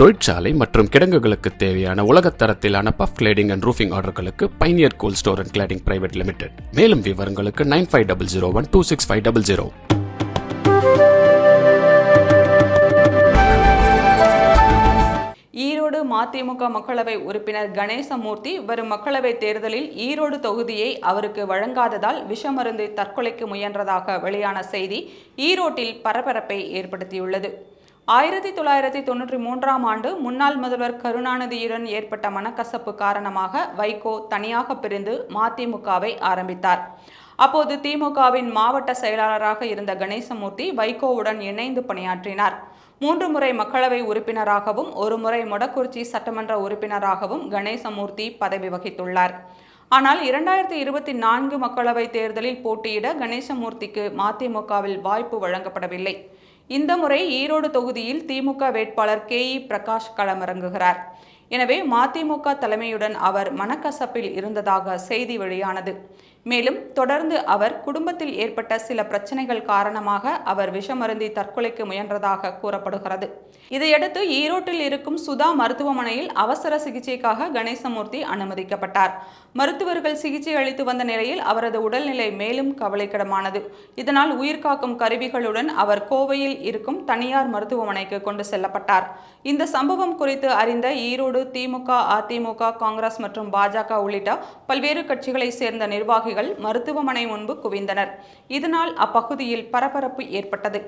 தொழிற்சாலை மற்றும் கிடங்குகளுக்கு தேவையான உலகத்தரத்திலான PUF cladding and roofing ஆர்டர்களுக்கு pioneer cool store and cladding private limited மேலும் விவரங்களுக்கு nine five double zero one two six five double zero Erode மதிமுக மக்களவை உறுப்பினர் கணேசமூர்த்தி வரும் மக்களவை தேர்தலில் ஈரோடு தொகுதியை அவருக்கு வழங்காததால் விஷமருந்து தற்கொலைக்கு முயன்றதாக வெளியான செய்தி ஈரோட்டில் பரபரப்பை ஏற்படுத்தியுள்ளது. ஆயிரத்தி தொள்ளாயிரத்தி தொண்ணூற்றி மூன்றாம் ஆண்டு முன்னாள் முதல்வர் கருணாநிதியுடன் ஏற்பட்ட மனக்கசப்பு காரணமாக வைகோ தனியாக பிரிந்து மதிமுகவை ஆரம்பித்தார். அப்போது திமுகவின் மாவட்ட செயலாளராக இருந்த கணேசமூர்த்தி வைகோவுடன் இணைந்து பணியாற்றினார். மூன்று முறை மக்களவை உறுப்பினராகவும் ஒரு முறை மொடக்குறிச்சி சட்டமன்ற உறுப்பினராகவும் கணேசமூர்த்தி பதவி வகித்துள்ளார். ஆனால் இரண்டாயிரத்தி இருபத்தி நான்கு மக்களவைத் தேர்தலில் போட்டியிட கணேசமூர்த்திக்கு மதிமுகவில் வாய்ப்பு வழங்கப்படவில்லை. இந்த முறை ஈரோடு தொகுதியில் திமுக வேட்பாளர் கே இ பிரகாஷ் களமிறங்குகிறார். எனவே மதிமுக தலைமையுடன் அவர் மனக்கசப்பில் இருந்ததாக செய்தி வெளியானது. மேலும் தொடர்ந்து அவர் குடும்பத்தில் ஏற்பட்ட சில பிரச்சனைகள் காரணமாக அவர் விஷமருந்தி தற்கொலைக்கு முயன்றதாக கூறப்படுகிறது. இதையடுத்து ஈரோட்டில் இருக்கும் சுதா மருத்துவமனையில் அவசர சிகிச்சைக்காக கணேசமூர்த்தி அனுமதிக்கப்பட்டார். மருத்துவர்கள் சிகிச்சை அளித்து வந்த நிலையில் அவரது உடல்நிலை மேலும் கவலைக்கிடமானது. இதனால் உயிர்காக்கும் கருவிகளுடன் அவர் கோவையில் இருக்கும் தனியார் மருத்துவமனைக்கு கொண்டு செல்லப்பட்டார். இந்த சம்பவம் குறித்து அறிந்த ஈரோடு திமுக அதிமுக காங்கிரஸ் மற்றும் பாஜக உள்ளிட்ட பல்வேறு கட்சிகளை சேர்ந்த நிர்வாகிகள் மருத்துவமனை முன்பு குவிந்தனர். இதனால் அப்பகுதியில் பரபரப்பு ஏற்பட்டது.